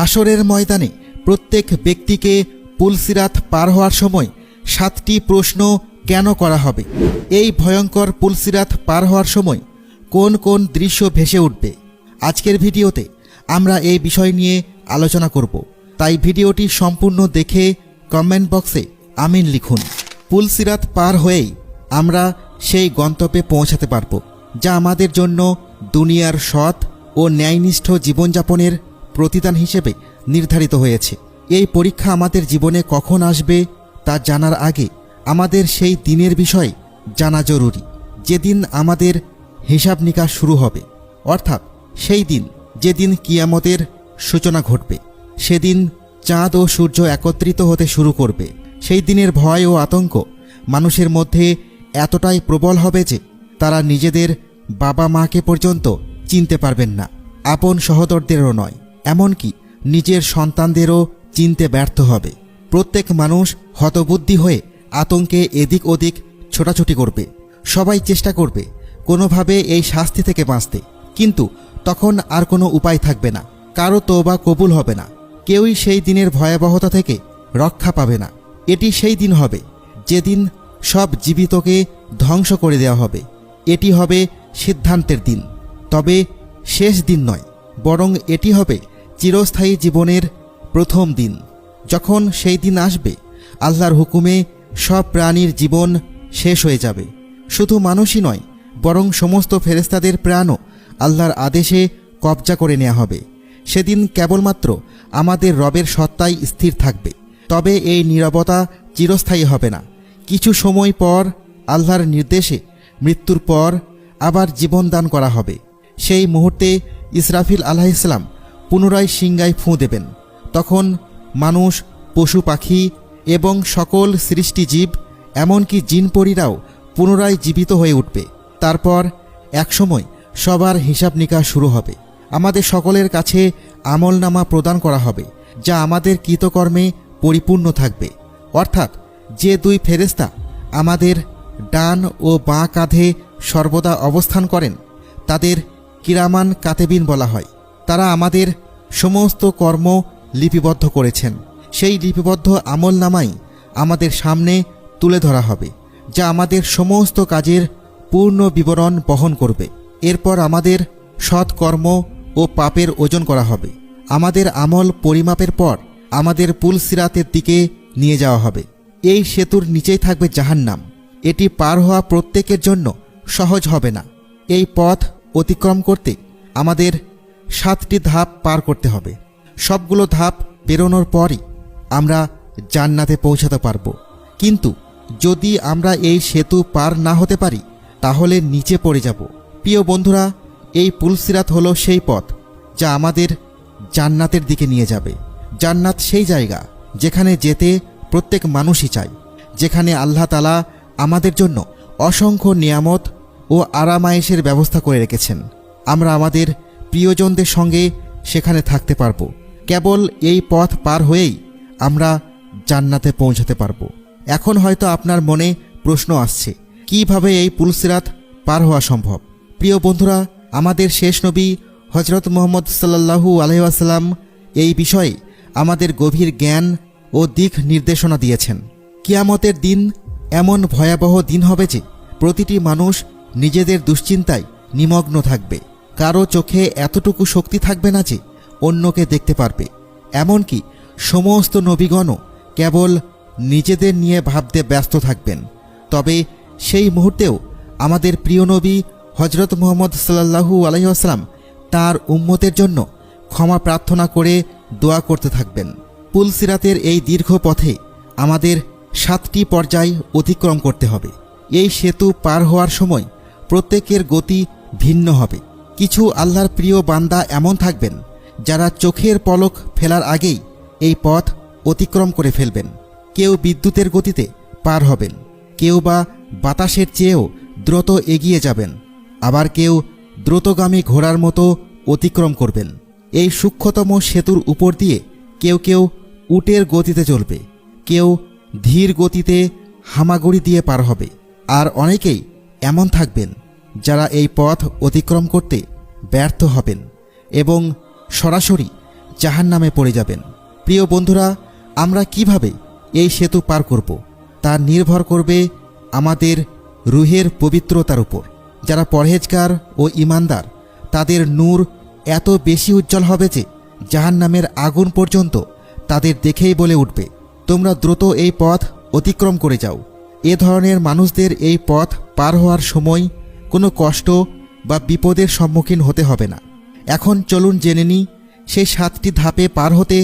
হাসরের ময়দানে প্রত্যেক ব্যক্তিকে পুলসিরাত পার হওয়ার সময় সাতটি প্রশ্ন কেন করা হবে? এই ভয়ঙ্কর পুলসিরাত পার হওয়ার সময় কোন কোন দৃশ্য ভেসে উঠবে? আজকের ভিডিওতে আমরা এই বিষয় নিয়ে আলোচনা করব। তাই ভিডিওটি সম্পূর্ণ দেখে কমেন্ট বক্সে আমিন লিখুন। পুলসিরাত পার হয়েই আমরা সেই গন্তব্যে পৌঁছাতে পারব, যা আমাদের জন্য দুনিয়ার সৎ ও ন্যায়নিষ্ঠ জীবনযাপনের প্রতিদান হিসেবে নির্ধারিত হয়েছে। এই পরীক্ষা আমাদের জীবনে কখন আসবে তা জানার আগে আমাদের সেই দিনের বিষয়ে জানা জরুরি। যেদিন আমাদের হিসাব নিকাশ শুরু হবে, অর্থাৎ সেই দিন, যেদিন কিয়ামতের সূচনা ঘটবে, সেদিন চাঁদ ও সূর্য একত্রিত হতে শুরু করবে। সেই দিনের ভয় ও আতঙ্ক মানুষের মধ্যে এতটাই প্রবল হবে যে তারা নিজেদের বাবা মাকে পর্যন্ত চিনতে পারবেন না। আপন সহদরদেরও নয়। এমনকি নিজের সন্তানদেরও চিনতে ব্যর্থ হবে। প্রত্যেক মানুষ হতবুদ্ধি হয়ে আতঙ্কে এদিক ওদিক ছোটাছুটি করবে। সবাই চেষ্টা করবে কোনোভাবে এই শাস্তি থেকে বাঁচতে। কিন্তু তখন আর কোনো উপায় থাকবে না। কারও তোবা কবুল হবে না। কেউই সেই দিনের ভয়াবহতা থেকে রক্ষা পাবে না। এটি সেই দিন হবে যেদিন সব জীবিতকে ধ্বংস করে দেওয়া হবে। এটি হবে সিদ্ধান্তের দিন। তবে শেষ দিন নয়, বরং এটি হবে চিরস্থায়ী জীবনের প্রথম দিন। যখন সেই দিন আসবে, আল্লাহর হুকুমে সব প্রাণীর জীবন শেষ হয়ে যাবে। শুধু মানুষই নয়, বরং সমস্ত ফেরেস্তাদের প্রাণও আল্লাহর আদেশে কবজা করে নেওয়া হবে। সেদিন কেবলমাত্র আমাদের রবের সত্তাই স্থির থাকবে। তবে এই নীরবতা চিরস্থায়ী হবে না। কিছু সময় পর আল্লাহর নির্দেশে মৃত্যুর পর আবার জীবন দান করা হবে। সেই মুহূর্তে ইসরাফিল আলাহিসাল্লাম পুনরায় সিংগায় ফুঁ দেবেন। তখন মানুষ, পশু পাখি এবং সকল সৃষ্টিজীব এমনকি জিনপরীরাও পুনরায় জীবিত হয়ে উঠবে। তারপর একসময় সবার হিসাব নিকাশ শুরু হবে। আমাদের সকলের কাছে আমলনামা প্রদান করা হবে, যা আমাদের কৃতকর্মে পরিপূর্ণ থাকবে। অর্থাৎ যে দুই ফেরেস্তা আমাদের ডান ও বাঁ কাঁধে সর্বদা অবস্থান করেন, তাদের কিরামান কাতেবিন বলা হয়। তারা আমাদের সমস্ত কর্ম লিপিবদ্ধ করেছেন। সেই লিপিবদ্ধ আমল নামাই আমাদের সামনে তুলে ধরা হবে, যা আমাদের সমস্ত কাজের পূর্ণ বিবরণ বহন করবে। এরপর আমাদের সৎকর্ম ও পাপের ওজন করা হবে। আমাদের আমল পরিমাপের পর আমাদের পুল সিরাতের দিকে নিয়ে যাওয়া হবে। এই সেতুর নিচেই থাকবে জাহান্নাম। এটি পার হওয়া প্রত্যেকের জন্য সহজ হবে না। এই পথ অতিক্রম করতে আমাদের সাতটি ধাপ পার করতে হবে। সবগুলো ধাপ পেরোনোর পরই আমরা জান্নাতে পৌঁছাতে পারব। কিন্তু যদি আমরা এই সেতু পার না হতে পারি, তাহলে নিচে পড়ে যাব। প্রিয় বন্ধুরা, এই পুলসিরাত হলো সেই পথ যা আমাদের জান্নাতের দিকে নিয়ে যাবে। জান্নাত সেই জায়গা যেখানে যেতে প্রত্যেক মানুষই চায়, যেখানে আল্লাহ তালা আমাদের জন্য অসংখ্য নিয়ামত ও আরামায়েশের ব্যবস্থা করে রেখেছেন। আমরা আমাদের প্রিয়জনদের সঙ্গে সেখানে থাকতে পারব। কেবল এই পথ পার হয়েই আমরা জান্নাতে পৌঁছাতে পারব। এখন হয়তো আপনার মনে প্রশ্ন আসছে, কীভাবে এই পুলসিরাত পার হওয়া সম্ভব? প্রিয় বন্ধুরা, আমাদের শেষ নবী হজরত মোহাম্মদ সাল্লাহু আলহাসাল্লাম এই বিষয়ে আমাদের গভীর জ্ঞান ও দিক নির্দেশনা দিয়েছেন। কিয়ামতের দিন এমন ভয়াবহ দিন হবে যে প্রতিটি মানুষ নিজেদের দুশ্চিন্তায় নিমগ্ন থাকবে। কারও চোখে এতটুকু শক্তি থাকবে না যে অন্যকে দেখতে পারবে। এমনকি সমস্ত নবীগণও কেবল নিজেদের নিয়ে ভাবতে ব্যস্ত থাকবেন। তবে সেই মুহূর্তেও আমাদের প্রিয় নবী হজরত মোহাম্মদ সাল্লাহু আলহিহাস্লাম তার উম্মতের জন্য ক্ষমা প্রার্থনা করে দোয়া করতে থাকবেন। পুলসিরাতের এই দীর্ঘ পথে আমাদের সাতটি পর্যায় অতিক্রম করতে হবে। এই সেতু পার হওয়ার সময় প্রত্যেকের গতি ভিন্ন হবে। কিছু আল্লাহর প্রিয় বান্দা এমন থাকবেন, যারা চোখের পলক ফেলার আগেই এই পথ অতিক্রম করে ফেলবেন। কেউ বিদ্যুতের গতিতে পার হবেন, কেউ বা বাতাসের চেয়েও দ্রুত এগিয়ে যাবেন, আবার কেউ দ্রুতগামী ঘোড়ার মতো অতিক্রম করবেন। এই সূক্ষ্মতম সেতুর উপর দিয়ে কেউ কেউ উটের গতিতে চলবে, কেউ ধীর গতিতে হামাগুড়ি দিয়ে পার হবে। আর অনেকেই এমন থাকবেন যারা এই পথ অতিক্রম করতে ব্যর্থ হবেন এবং সরাসরি জাহান নামে পড়ে যাবেন। প্রিয় বন্ধুরা, আমরা কীভাবে এই সেতু পার করব তা নির্ভর করবে আমাদের রুহের পবিত্রতার উপর। যারা পরহেজগার ও ইমানদার তাদের নূর এত বেশি উজ্জ্বল হবে যে জাহান নামের আগুন পর্যন্ত তাদের দেখেই বলে উঠবে, তোমরা দ্রুত এই পথ অতিক্রম করে যাও। এ ধরনের মানুষদের এই পথ পার হওয়ার সময় কোনো কষ্ট বা বিপদের সম্মুখীন হতে হবে না। এখন চলুন জেনে নিই, সেই সাতটি ধাপে পার হতে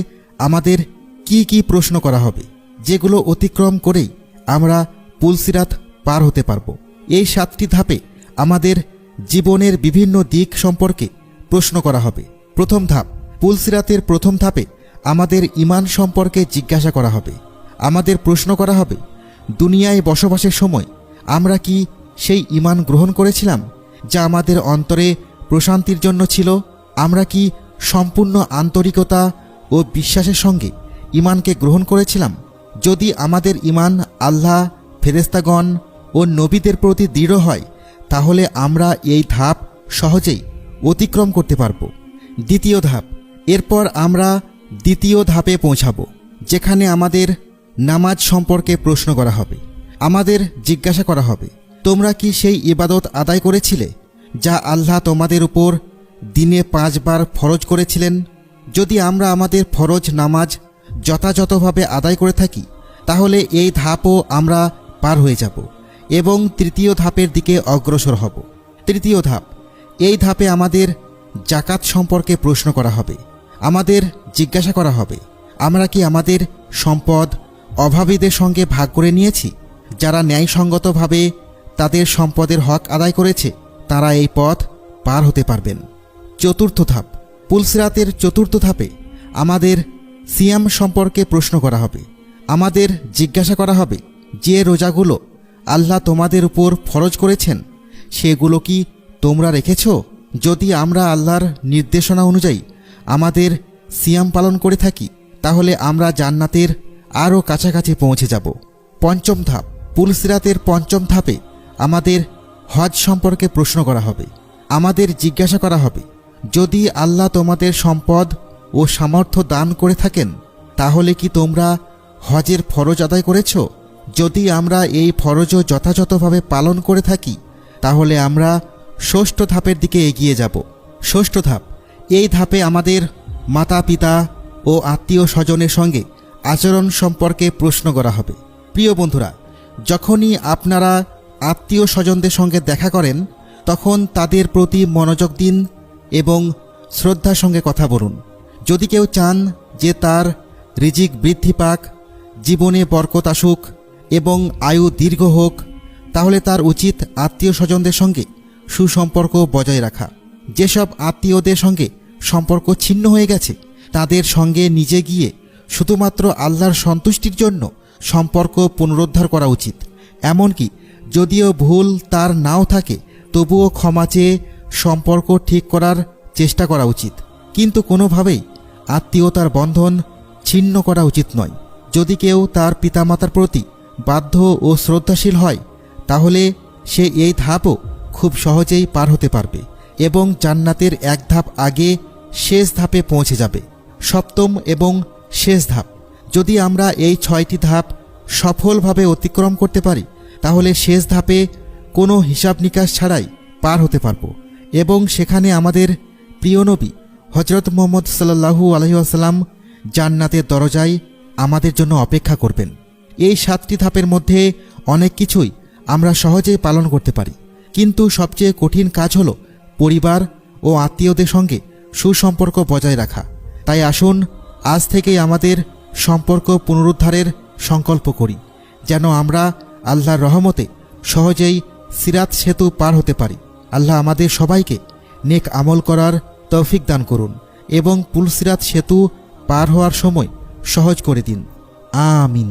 আমাদের কি কি প্রশ্ন করা হবে, যেগুলো অতিক্রম করেই আমরা পুলসিরাত পার হতে পারব। এই সাতটি ধাপে আমাদের জীবনের বিভিন্ন দিক সম্পর্কে প্রশ্ন করা হবে। প্রথম ধাপ, পুলসিরাতের প্রথম ধাপে আমাদের ইমান সম্পর্কে জিজ্ঞাসা করা হবে। আমাদের প্রশ্ন করা হবে, দুনিয়ায় বসবাসের সময় আমরা কি সেই ইমান গ্রহণ করেছিলাম, যা আমাদের অন্তরে প্রশান্তির জন্য ছিল। আমরা কি সম্পূর্ণ আন্তরিকতা ও বিশ্বাসের সঙ্গে ইমানকে গ্রহণ করেছিলাম? যদি আমাদের ইমান আল্লাহ ফেরেস্তাগণ ও নবীদের প্রতি দৃঢ় হয়, তাহলে আমরা এই ধাপ সহজেই অতিক্রম করতে পারব। দ্বিতীয় ধাপ, এরপর আমরা দ্বিতীয় ধাপে পৌঁছাব, যেখানে আমাদের নামাজ সম্পর্কে প্রশ্ন করা হবে, আমাদের জিজ্ঞাসা করা হবে। তোমরা কি সেই ইবাদত আদায় করেছিলে, যা আল্লাহ তোমাদের উপর দিনে পাঁচবার ফরজ করেছিলেন? যদি আমরা আমাদের ফরজ নামাজ যথাযথভাবে আদায় করে থাকি, তাহলে এই ধাপও আমরা পার হয়ে যাব এবং তৃতীয় ধাপের দিকে অগ্রসর হব। তৃতীয় ধাপ, এই ধাপে আমাদের জাকাত সম্পর্কে প্রশ্ন করা হবে, আমাদের জিজ্ঞাসা করা হবে, আমরা কি আমাদের সম্পদ অভাবীদের সঙ্গে ভাগ করে নিয়েছি, যারা ন্যায়সঙ্গতভাবে তাদের সম্পদের হক আদায় করেছে, তারা এই পথ পার হতে পারবেন। চতুর্থ ধাপ, পুলসিরাতের চতুর্থ ধাপে আমাদের সিয়াম সম্পর্কে প্রশ্ন করা হবে। আমাদের জিজ্ঞাসা করা হবে, যে রোজাগুলো আল্লাহ তোমাদের উপর ফরজ করেছেন, সেগুলো কি তোমরা রেখেছ? যদি আমরা আল্লাহর নির্দেশনা অনুযায়ী আমাদের সিয়াম পালন করে থাকি, তাহলে আমরা জান্নাতের আরও কাছাকাছি পৌঁছে যাব। পঞ্চম ধাপ, পুলসিরাতের পঞ্চম ধাপে আমাদের হজ সম্পর্কে প্রশ্ন করা হবে, আমাদের জিজ্ঞাসা করা হবে। যদি আল্লাহ তোমাদের সম্পদ ও সামর্থ্য দান করে থাকেন, তাহলে কি তোমরা হজের ফরজ আদায় করেছ? যদি আমরা এই ফরজও যথাযথভাবে পালন করে থাকি, তাহলে আমরা ষষ্ঠ ধাপের দিকে এগিয়ে যাব। ষষ্ঠ ধাপ, এই ধাপে আমাদের মাতা পিতা ও আত্মীয় স্বজনের সঙ্গে আচরণ সম্পর্কে প্রশ্ন করা হবে। প্রিয় বন্ধুরা, যখনই আপনারা আত্মীয় স্বজনদের সঙ্গে দেখা করেন, তখন তাদের প্রতি মনোযোগ দিন এবং শ্রদ্ধার সঙ্গে কথা বলুন। যদি কেউ চান যে তার রিজিক বৃদ্ধি পাক, জীবনে বরকত আসুক এবং আয়ু দীর্ঘ হোক, তাহলে তার উচিত আত্মীয় স্বজনদের সঙ্গে সুসম্পর্ক বজায় রাখা। যেসব আত্মীয়দের সঙ্গে সম্পর্ক ছিন্ন হয়ে গেছে, তাদের সঙ্গে নিজে গিয়ে শুধুমাত্র আল্লাহর সন্তুষ্টির জন্য সম্পর্ক পুনরুদ্ধার করা উচিত। এমনকি যদিও ভুল তার নাও থাকে, তবুও ক্ষমা চেয়ে সম্পর্ক ঠিক করার চেষ্টা করা উচিত। কিন্তু কোনোভাবেই আত্মীয়তার বন্ধন ছিন্ন করা উচিত নয়। যদি কেউ তার পিতামাতার প্রতি বাধ্য ও শ্রদ্ধাশীল হয়, তাহলে সে এই ধাপও খুব সহজেই পার হতে পারবে এবং জান্নাতের এক ধাপ আগে শেষ ধাপে পৌঁছে যাবে। সপ্তম এবং শেষ ধাপ। যদি আমরা এই ছয়টি ধাপ সফলভাবে অতিক্রম করতে পারি তাহলে শেষ ধাপে কোনো হিসাব নিকাশ ছাড়াই পার হতে পারব। এবং সেখানে আমাদের প্রিয় নবী হজরত মোহাম্মদ সাল্লাহু আলহিহাসাল্লাম জান্নাতের দরজায় আমাদের জন্য অপেক্ষা করবেন। এই সাতটি ধাপের মধ্যে অনেক কিছুই আমরা সহজেই পালন করতে পারি। কিন্তু সবচেয়ে কঠিন কাজ হলো পরিবার ও আত্মীয়দের সঙ্গে সুসম্পর্ক বজায় রাখা। তাই আসুন আজ থেকেই আমাদের সম্পর্ক পুনরুদ্ধারের সংকল্প করি। যেন আমরা আল্লাহর রহমতে সহজেই সিরাত সেতু পার হতে পারি। আল্লাহ আমাদের সবাইকে নেক আমল করার তৌফিক দান করুন এবং পুলসিরাত সেতু পার হওয়ার সময় সহজ করে দিন। আমিন।